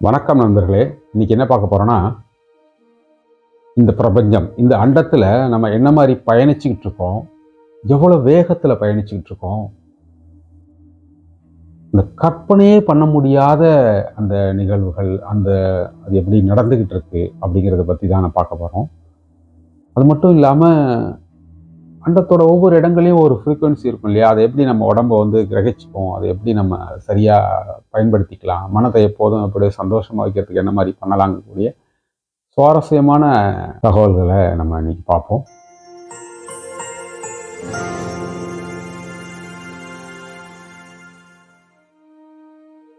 வணக்கம் நண்பர்களே. இன்றைக்கி என்ன பார்க்க போகிறோன்னா இந்த பிரபஞ்சம் இந்த அண்டத்தில் நம்ம என்ன மாதிரி பயணிச்சுக்கிட்டு இருக்கோம் எவ்வளோ வேகத்தில் பயணிச்சுக்கிட்டு இருக்கோம் இந்த கற்பனையே பண்ண முடியாத அந்த நிகழ்வுகள் அந்த அது எப்படி நடந்துக்கிட்டு இருக்கு அப்படிங்கிறத பற்றி தான் நான் பார்க்க போகிறோம் அது மட்டும் இல்லாமல் அண்டத்தோட ஒவ்வொரு இடங்களையும் ஒரு ஃப்ரீக்குவென்சி இருக்கும் இல்லையா? அதை எப்படி நம்ம உடம்ப வந்து கிரகிச்சுப்போம்? அதை எப்படி நம்ம சரியாக பயன்படுத்திக்கலாம்? மனதை எப்போதும் அப்படியே சந்தோஷமாக வைக்கிறதுக்கு என்ன மாதிரி பண்ணலாங்கக்கூடிய சுவாரஸ்யமான தகவல்களை நம்ம இன்னைக்கு பார்ப்போம்.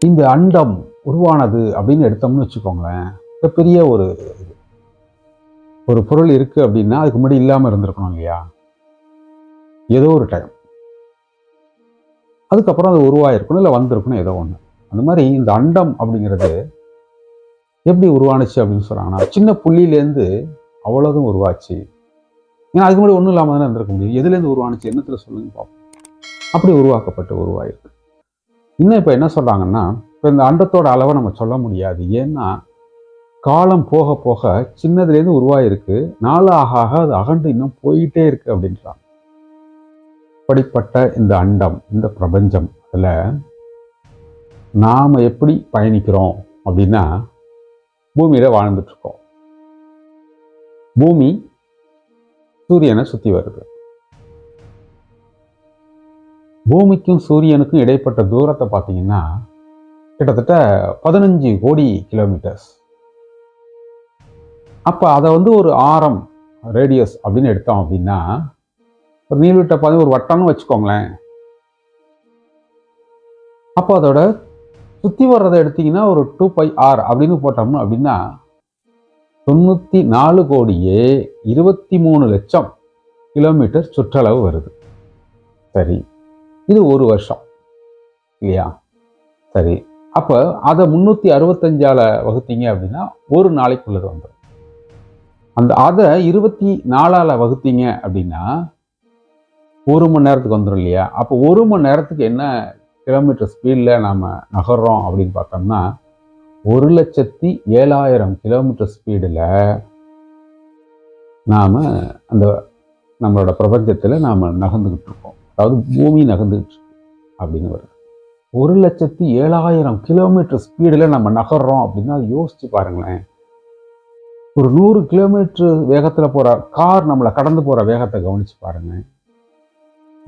இந்த அண்டம் உருவானது அப்படின்னு எடுத்தோம்னு வச்சுக்கோங்களேன் மிகப்பெரிய ஒரு ஒரு பொருள் இருக்குது அப்படின்னா அதுக்கு முன்னாடி இல்லாமல் இருந்திருக்கணும் இல்லையா? ஏதோ ஒரு டைம் அதுக்கப்புறம் அது உருவாயிருக்கணும் இல்லை வந்திருக்கணும் ஏதோ ஒன்று அந்த மாதிரி இந்த அண்டம் அப்படிங்கிறது எப்படி உருவானுச்சு அப்படின்னு சொல்கிறாங்கன்னா சின்ன புள்ளியிலேருந்து அவ்வளோதும் உருவாச்சு. ஏன்னா அதுக்கு முன்னாடி ஒன்றும் இல்லாமல் தானே இருந்திருக்க முடியும். எதுலேருந்து உருவானுச்சு என்னத்தில் சொல்லுங்க பார்ப்போம் அப்படி உருவாக்கப்பட்டு உருவாயிருக்கு. இன்னும் இப்போ என்ன சொல்கிறாங்கன்னா இப்போ இந்த அண்டத்தோட அளவை நம்ம சொல்ல முடியாது. ஏன்னா காலம் போக போக சின்னதுலேருந்து உருவாயிருக்கு. நாள் ஆக ஆக அது அகண்டு இன்னும் போயிட்டே இருக்கு அப்படின்றாங்க. அப்படிப்பட்ட இந்த அண்டம் இந்த பிரபஞ்சம் அதில் நாம் எப்படி பயணிக்கிறோம் அப்படின்னா பூமியில் வாழ்ந்துட்டு இருக்கோம் பூமி சூரியனை சுற்றி வருது. பூமிக்கும் சூரியனுக்கும் இடைப்பட்ட தூரத்தை பார்த்தீங்கன்னா கிட்டத்தட்ட பதினஞ்சு கோடி கிலோமீட்டர்ஸ் அப்போ அதை வந்து ஒரு ஆரம் ரேடியஸ் அப்படின்னு எடுத்தோம் அப்படின்னா ஒரு நீள்விட்ட பாதை ஒரு வட்டம்னு வச்சுக்கோங்களேன். அப்போ அதோட சுற்றி வர்றதை எடுத்தீங்கன்னா ஒரு டூ பை ஆர் அப்படின்னு போட்டோம்னா அப்படின்னா தொண்ணூற்றி நாலு கோடியே இருபத்தி மூணு லட்சம் கிலோமீட்டர் சுற்றளவு வருது. சரி. இது ஒரு வருஷம். இல்லையா? சரி. அப்போ அதை முந்நூற்றி அறுபத்தஞ்சால வகுத்தீங்க அப்படின்னா ஒரு நாளைக்குள்ளது வந்துடும் அந்த அதை இருபத்தி நாலால் வகுத்தீங்க அப்படின்னா ஒரு மணி நேரத்துக்கு வந்துடும் இல்லையா? அப்போ ஒரு மணி நேரத்துக்கு என்ன கிலோமீட்டர் ஸ்பீடில் நாம் நகர்றோம் அப்படின்னு பார்த்தோம்னா ஒரு லட்சத்தி ஏழாயிரம் கிலோமீட்டர் ஸ்பீடில் நாம் அந்த நம்மளோட பிரபஞ்சத்தில் நாம் நகர்ந்துக்கிட்டு இருக்கோம். அதாவது பூமி நகர்ந்துக்கிட்டு இருக்கு அப்படின்னு வருது ஒரு லட்சத்தி ஏழாயிரம் கிலோமீட்டர் ஸ்பீடில் நம்ம நகர்றோம் அப்படின்னா அது யோசிச்சு பாருங்களேன். ஒரு நூறு கிலோமீட்டர் வேகத்தில் போகிற கார் நம்மளை கடந்து போகிற வேகத்தை கவனிச்சு பாருங்கள்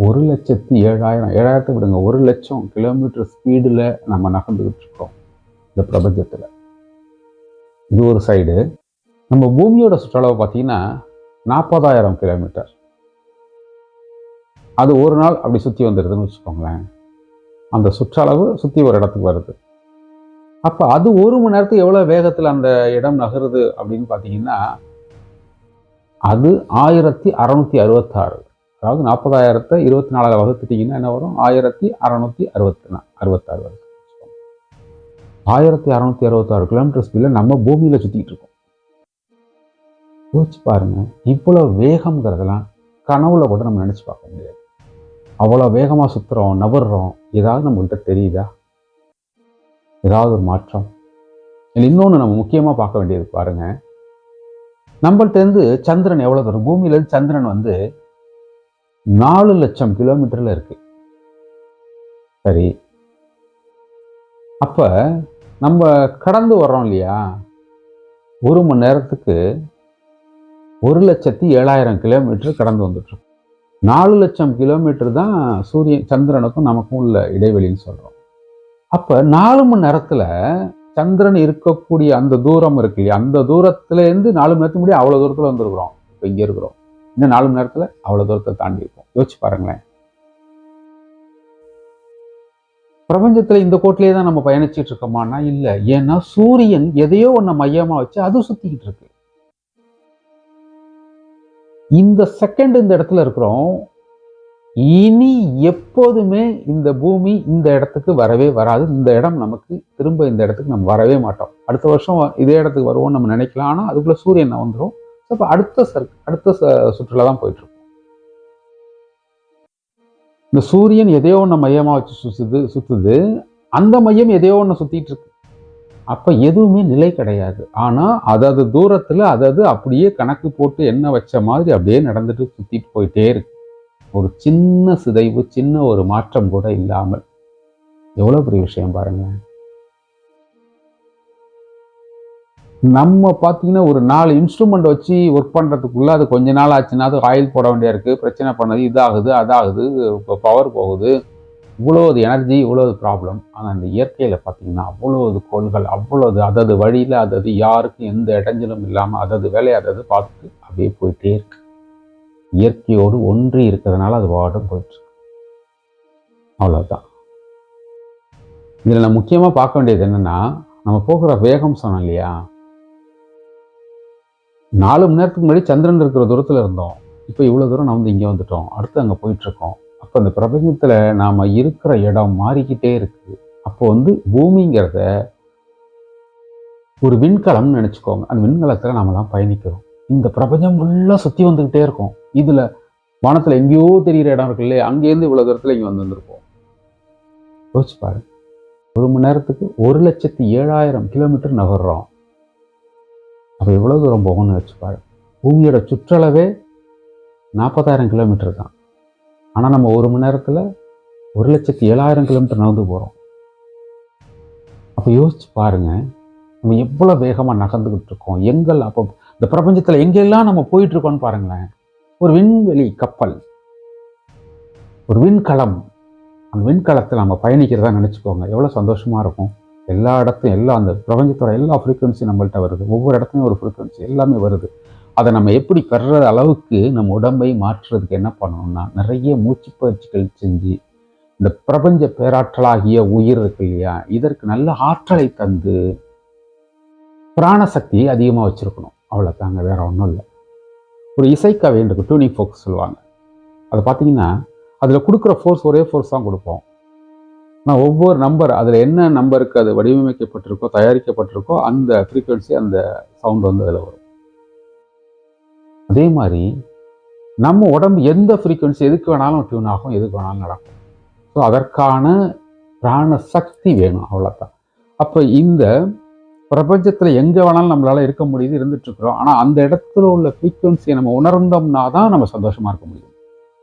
ஒரு லட்சத்தி ஏழாயிரம் ஏழாயிரத்தை விடுங்க. ஒரு லட்சம் கிலோமீட்டர் ஸ்பீடில் நம்ம நகர்ந்துக்கிட்டு இருக்கோம் இந்த பிரபஞ்சத்தில். இது ஒரு சைடு நம்ம பூமியோட சுற்றளவு பார்த்தீங்கன்னா நாற்பதாயிரம் கிலோமீட்டர் அது ஒரு நாள் அப்படி சுற்றி வந்துடுதுன்னு வச்சுக்கோங்களேன். அந்த சுற்றளவு சுற்றி ஒரு இடத்துக்கு வருது. அப்போ அது ஒரு மணி நேரத்துக்கு எவ்வளோ வேகத்தில் அந்த இடம் நகருது அப்படின்னு பார்த்தீங்கன்னா அது ஆயிரத்தி அறநூற்றி அறுபத்தாறு. அதாவது நாற்பதாயிரத்தை இருபத்தி நாலாவது வகுத்துட்டிங்கன்னா என்ன வரும்? ஆயிரத்தி அறநூற்றி அறுபத்தி நா அறுபத்தாறு வருது ஆயிரத்தி அறநூற்றி அறுபத்தாறு கிலோமீட்டர் ஸ்பீடில் நம்ம பூமியில் சுற்றிட்டு இருக்கோம். யோசிச்சு பாருங்க இவ்வளோ வேகம்ங்கிறதெல்லாம் கனவுல கூட நம்ம நினச்சி பார்க்க முடியாது. அவ்வளோ வேகமாக சுற்றுறோம் நபர்றோம் ஏதாவது நம்மள்கிட்ட தெரியுதா? ஏதாவது ஒரு மாற்றம்? இல்லை இன்னொன்று நம்ம முக்கியமாக பார்க்க வேண்டியது பாருங்க நம்மள்ட்டேருந்து சந்திரன் எவ்வளோ தூரம் பூமியிலேருந்து சந்திரன் வந்து நாலு லட்சம் கிலோமீட்டரில் இருக்கு. சரி. அப்போ நம்ம கடந்து வர்றோம் இல்லையா? ஒரு மணி நேரத்துக்கு ஒரு லட்சத்தி ஏழாயிரம் கிலோமீட்டர் கடந்து வந்துட்டுருக்கோம் நாலு லட்சம் கிலோமீட்டர் தான் சூரியன் சந்திரனுக்கும் நமக்கும் உள்ள இடைவெளின்னு சொல்கிறோம் அப்போ நாலு மணி நேரத்தில் சந்திரன் இருக்கக்கூடிய அந்த தூரம் இருக்கு இல்லையா? அந்த தூரத்துலேருந்து நாலு மணி நேரத்துக்கு முடியும் அவ்வளோ தூரத்தில் வந்துருக்குறோம். இப்போ இங்கே இருக்கிறோம். இன்னும் நாலு மணி நேரத்தில் அவ்வளோ தூரத்தை தாண்டி இருக்கும். யோசிச்சு பாருங்களேன். பிரபஞ்சத்தில் இந்த கோட்டிலே தான் நம்ம பயணிச்சுட்டு இருக்கோமானா இல்லை. ஏன்னா சூரியன் எதையோ ஒன்று மையமாக வச்சு அது சுற்றிக்கிட்டு இருக்கு. இந்த செகண்ட் இந்த இடத்துல இருக்கிறோம். இனி எப்போதுமே இந்த பூமி இந்த இடத்துக்கு வரவே வராது. இந்த இடம் நமக்கு திரும்ப இந்த இடத்துக்கு நம்ம வரவே மாட்டோம். அடுத்த வருஷம் இதே இடத்துக்கு வருவோம்னு நம்ம நினைக்கலாம். ஆனால் அதுக்குள்ளே சூரியன் வந்துடும் அப்போ அடுத்த சர் அடுத்த சுற்றுலா தான் போயிட்டு இருக்கும் இந்த சூரியன் எதையோ ஒன்று மையமாக வச்சு சுற்றுது சுற்றுது அந்த மையம் எதையோ ஒன்று சுற்றிட்டு இருக்கு அப்போ எதுவுமே நிலை கிடையாது. ஆனால் அதது தூரத்தில் அதாவது அப்படியே கணக்கு போட்டு என்ன வச்ச மாதிரி அப்படியே நடந்துட்டு சுற்றிட்டு போயிட்டே இருக்கு. ஒரு சின்ன சிதைவு சின்ன ஒரு மாற்றம் கூட இல்லாமல். எவ்வளோ பெரிய விஷயம் பாருங்கள் நம்ம பார்த்தீங்கன்னா ஒரு நாலு இன்ஸ்ட்ருமெண்ட் வச்சு ஒர்க் பண்ணுறதுக்குள்ளே அது கொஞ்ச நாள் ஆச்சுன்னா அது ஆயில் போட வேண்டியா இருக்குது பிரச்சனை பண்ணது இதாகுது அதாகுது இப்போ பவர் போகுது. இவ்வளோது எனர்ஜி இவ்வளோது ப்ராப்ளம் ஆனால் இந்த இயற்கையில் பார்த்தீங்கன்னா அவ்வளோது கோள்கள் அவ்வளோது அதது வழியில் அதது யாருக்கும் எந்த இடைஞ்சலும் இல்லாமல் அதது வேலையை அதது பார்த்துட்டு அப்படியே போயிட்டே இருக்கு. இயற்கையோடு ஒன்றி இருக்கிறதுனால அது வாடும் போயிட்டுருக்கு. அவ்வளோதான் இதில் நான் முக்கியமாக பார்க்க வேண்டியது என்னென்னா நம்ம போகிற வேகம் சொன்னோம் இல்லையா? நாலு மணி நேரத்துக்கு முன்னாடி சந்திரன் இருக்கிற தூரத்தில் இருந்தோம். இப்போ இவ்வளோ தூரம் நம்ம வந்து இங்கே வந்துட்டோம். அடுத்து அங்கே போயிட்டுருக்கோம். அப்போ அந்த பிரபஞ்சத்தில் நாம் இருக்கிற இடம் மாறிக்கிட்டே இருக்குது அப்போ வந்து பூமிங்கிறத ஒரு விண்கலம்னு நினச்சிக்கோங்க. அந்த விண்கலத்தில் நாமெல்லாம் பயணிக்கிறோம். இந்த பிரபஞ்சம் ஃபுல்லாக சுற்றி வந்துக்கிட்டே இருக்கும். இதில் வானத்தில் எங்கேயோ தெரிகிற இடம் இருக்கு இல்லையா? அங்கேருந்து இவ்வளோ தூரத்தில் இங்கே வந்து வந்திருப்போம் யோசிச்சு பாருங்க. ஒரு மணி நேரத்துக்கு ஒரு லட்சத்தி ஏழாயிரம் கிலோமீட்டர் நகர்றோம். அப்போ எவ்வளோ தூரம் போகணும்னு வச்சு பாரு. பூமியோட சுற்றளவே நாற்பதாயிரம் கிலோமீட்டர் தான். ஆனால் நம்ம ஒரு மணி நேரத்தில் ஒரு லட்சத்தி ஏழாயிரம் கிலோமீட்டர் நடந்து போகிறோம் அப்போ யோசிச்சு பாருங்க நம்ம எவ்வளோ வேகமாக நகர்ந்துக்கிட்டு இருக்கோம். எங்கள் அப்போ இந்த பிரபஞ்சத்தில் எங்கெல்லாம் நம்ம போயிட்டுருக்கோம்னு பாருங்களேன். ஒரு விண்வெளி கப்பல் ஒரு விண்கலம். அந்த விண்கலத்தில் நம்ம பயணிக்கிறதா நினச்சிக்கோங்க. எவ்வளோ சந்தோஷமாக இருக்கும். எல்லா இடத்தையும் எல்லா அந்த பிரபஞ்சத்தோட எல்லா ஃப்ரீக்குவன்சி நம்மள்ட்ட வருது. ஒவ்வொரு இடத்துலையும் ஒரு ஃப்ரீக்குவன்சி எல்லாமே வருது. அதை நம்ம எப்படி பெறுற அளவுக்கு நம்ம உடம்பை மாற்றுறதுக்கு என்ன பண்ணணும்னா நிறைய மூச்சு பயிற்சிகள் செஞ்சு இந்த பிரபஞ்ச பேராற்றலாகிய உயிர் இருக்கு இல்லையா இதற்கு நல்ல ஆற்றலை தந்து பிராணசக்தியை அதிகமாக வச்சுருக்கணும். அவ்வளோதாங்க வேற ஒன்றும் இல்லை. ஒரு இசைக்கவை இருக்கு டூனிங் ஃபோக்ஸ் சொல்லுவாங்க. அதை பார்த்தீங்கன்னா அதில் கொடுக்குற ஃபோர்ஸ் ஒரே ஃபோர்ஸ் தான் கொடுப்போம். ஆனால் ஒவ்வொரு நம்பர் அதில் என்ன நம்பருக்கு அது வடிவமைக்கப்பட்டிருக்கோ தயாரிக்கப்பட்டிருக்கோ அந்த ஃப்ரீக்குவென்சி அந்த சவுண்ட் வந்து அதில் வரும். அதே மாதிரி நம்ம உடம்பு எந்த ஃப்ரீக்குவென்சி எதுக்கு வேணாலும் டியூன் ஆகும் எதுக்கு வேணாலும் நடக்கும். ஸோ அதற்கான பிராண சக்தி வேணும் அவ்வளோதான் அப்போ இந்த பிரபஞ்சத்தில் எங்கே வேணாலும் நம்மளால இருக்க முடியுது இருந்துட்டுருக்குறோம். ஆனால் அந்த இடத்துல உள்ள ஃப்ரீக்குவென்சியை நம்ம உணர்ந்தோம்னா தான் நம்ம சந்தோஷமா இருக்க முடியும்.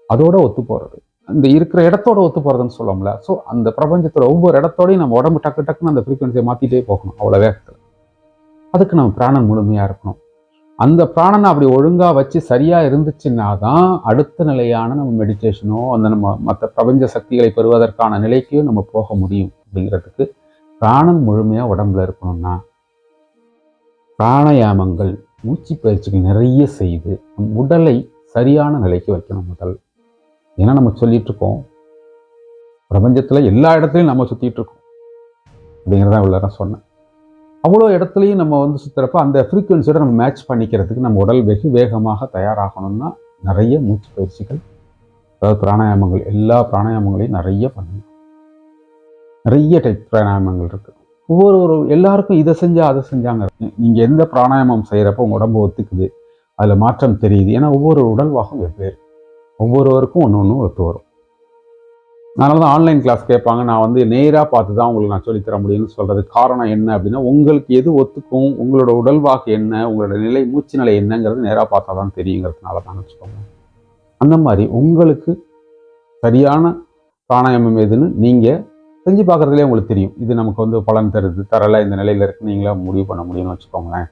அதோட ஒத்து போகிறது அந்த இருக்கிற இடத்தோட ஒத்து போகிறதுன்னு சொல்லோம்ல ஸோ அந்த பிரபஞ்சத்தோட ஒவ்வொரு இடத்தோடையும் நம்ம உடம்பு டக்கு டக்குன்னு அந்த ஃப்ரீக்குவன்சியை மாற்றிட்டே போகணும். அவ்வளோ வேகத்தில். அதுக்கு நம்ம பிராணன் முழுமையாக இருக்கணும். அந்த பிராணனை அப்படி ஒழுங்காக வச்சு சரியாக இருந்துச்சுன்னா தான் அடுத்த நிலையான நம்ம மெடிடேஷனோ அந்த நம்ம மற்ற பிரபஞ்ச சக்திகளை பெறுவதற்கான நிலைக்கு நம்ம போக முடியும் அப்படிங்கிறதுக்கு பிராணன் முழுமையாக உடம்புல இருக்கணும்னா பிராணயாமங்கள் மூச்சு பயிற்சிகள் நிறைய செய்து நம் உடலை சரியான நிலைக்கு வைக்கணும் முதல். ஏன்னா நம்ம சொல்லிட்டு இருக்கோம் பிரபஞ்சத்தில் எல்லா இடத்துலையும் நம்ம சுற்றிட்டு இருக்கோம் அப்படிங்கிறதான் இவ்வளோ சொன்னேன். அவ்வளோ இடத்துலையும் நம்ம வந்து சுற்றுறப்ப அந்த ஃப்ரீக்குவென்சியோட நம்ம மேட்ச் பண்ணிக்கிறதுக்கு நம்ம உடல் வெகு வேகமாக தயாராகணும்னா நிறைய மூச்சு பயிற்சிகள் அதாவது பிராணாயாமங்கள் எல்லா பிராணாயாமங்களையும் நிறைய பண்ணணும் நிறைய டைப் பிராணாயாமங்கள் இருக்குது ஒவ்வொரு ஒரு எல்லாருக்கும் இதை செஞ்சால் அதை செஞ்சாங்க நீங்கள் எந்த பிராணாயாமம் செய்கிறப்ப உங்கள் உடம்பு ஒத்துக்குது அதில் மாற்றம் தெரியுது. ஏன்னா ஒவ்வொரு உடல்வாகும் வெவ்வேறு. ஒவ்வொருவருக்கும் ஒன்று ஒன்று ஒத்து வரும். அதனால தான் ஆன்லைன் கிளாஸ் கேட்பாங்க. நான் வந்து நேராக பார்த்து தான் உங்களுக்கு நான் சொல்லித்தர முடியும்னு சொல்கிறது காரணம் என்ன அப்படின்னா உங்களுக்கு எது ஒத்துக்கும் உங்களோட உடல்வாக்கு என்ன உங்களோட நிலை மூச்சு நிலை என்னங்கிறது நேராக பார்த்தா தான் தெரியுங்கிறதுனால தான் வச்சுக்கோங்க. அந்த மாதிரி உங்களுக்கு சரியான பிராணாயாமம் எதுன்னு நீங்கள் செஞ்சு பார்க்குறதுலே உங்களுக்கு தெரியும். இது நமக்கு வந்து பலன் தருது தரலை இந்த நிலையில் இருக்கு நீங்களா முடிவு பண்ண முடியும்னு வச்சுக்கோங்களேன்.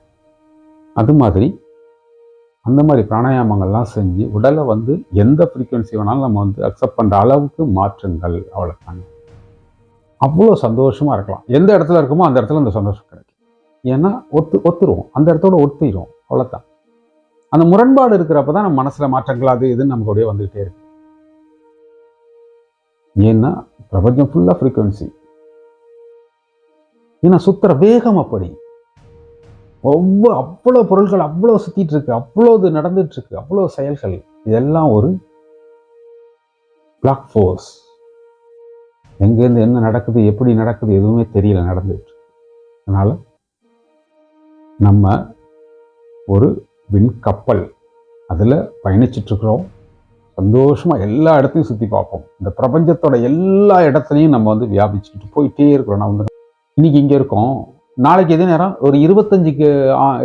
அது மாதிரி அந்த மாதிரி பிராணாயாமங்கள்லாம் செஞ்சு உடலை வந்து எந்த ஃப்ரீக்குவன்சி வேணாலும் நம்ம வந்து அக்செப்ட் பண்ணுற அளவுக்கு மாற்றுங்கள். அவ்வளோதாங்க அவ்வளோ சந்தோஷமாக இருக்கலாம். எந்த இடத்துல இருக்குமோ அந்த இடத்துல அந்த சந்தோஷம் கிடைக்கும். ஏன்னா ஒத்து ஒத்துருவோம். அந்த இடத்தோட ஒத்துரும் அவ்வளோதான் அந்த முரண்பாடு இருக்கிறப்ப தான் நம்ம மனசில் மாற்றங்கள் அது இதுன்னு நமக்கு அப்படியே வந்துகிட்டே இருக்கு. ஏன்னா பிரபஞ்சம் ஃபுல்லாக ஃப்ரீக்குவென்சி ஏன்னா சுத்துற வேகம் அப்படி. ஒவ்வொரு அவ்வளோ பொருட்கள் அவ்வளோ சுற்றிட்டு இருக்கு அவ்வளோ நடந்துட்டு இருக்கு அவ்வளோ செயல்கள். இதெல்லாம் ஒரு பிளாக் ஃபோர்ஸ் எங்கேருந்து என்ன நடக்குது எப்படி நடக்குது எதுவுமே தெரியல நடந்துட்டு. அதனால் நம்ம ஒரு விண்கப்பல் அதில் பயணிச்சிட்ருக்குறோம் சந்தோஷமாக எல்லா இடத்தையும் சுற்றி பார்ப்போம். இந்த பிரபஞ்சத்தோட எல்லா இடத்துலையும் நம்ம வந்து வியாபிச்சுக்கிட்டு போயிட்டே இருக்கிறோம். நான் வந்து இன்றைக்கி இங்கே இருக்கோம். நாளைக்கு இதே நேரம்? ஒரு இருபத்தஞ்சு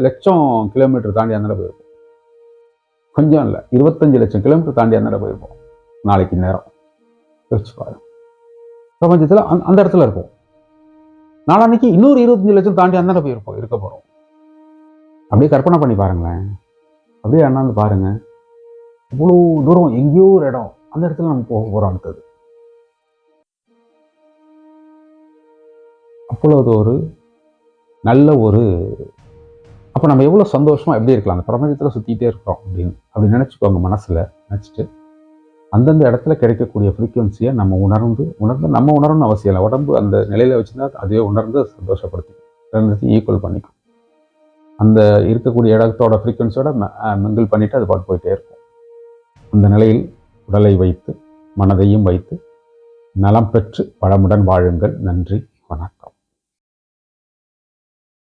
லட்சம் கிலோமீட்டர் தாண்டி அந்த போயிருப்போம் கொஞ்சம் இல்லை இருபத்தஞ்சு லட்சம் கிலோமீட்டர் தாண்டி அந்த போயிருப்போம் நாளைக்கு நேரம். யோசிச்சு பாரு பிரபஞ்சத்தில் அந்த அந்த இடத்துல இருப்போம் நாளான்னைக்கு இன்னொரு இருபத்தஞ்சு லட்சம் தாண்டி அந்த போயிருப்போம் இருக்க போகிறோம் அப்படியே கற்பனை பண்ணி பாருங்களேன். அப்படியே அண்ணாந்து பாருங்க. இவ்வளோ தூரம் எங்கேயோ ஒரு இடம் அந்த இடத்துல நம்ம போக போகிறோம் அடுத்தது. அப்பொழுது ஒரு நல்ல ஒரு அப்போ நம்ம எவ்வளோ சந்தோஷமாக எப்படி இருக்கலாம்? அந்த பிரபஞ்சத்தில் சுற்றிட்டே இருக்கிறோம் அப்படின்னு அப்படி நினச்சிக்கோங்க மனசில் நினச்சிட்டு. அந்தந்த இடத்துல கிடைக்கக்கூடிய ஃப்ரீக்குவென்சியை நம்ம உணர்ந்து உணர்ந்து நம்ம உணரணும்னு அவசியம் இல்லை. உடம்பு அந்த நிலையில் வச்சுருந்தா அதுவே உணர்ந்து சந்தோஷப்படுத்திக்கும். ரெண்டுத்தையும் ஈக்குவல் பண்ணிக்கும். அந்த இருக்கக்கூடிய இடத்தோட ஃப்ரீக்குவென்சியோட மிங்கிள் பண்ணிவிட்டு அது பாட்டு போயிட்டே இருக்கும். அந்த நிலையில் உடலை வைத்து மனதையும் வைத்து நலம் பெற்று வளமுடன் வாழுங்கள். நன்றி.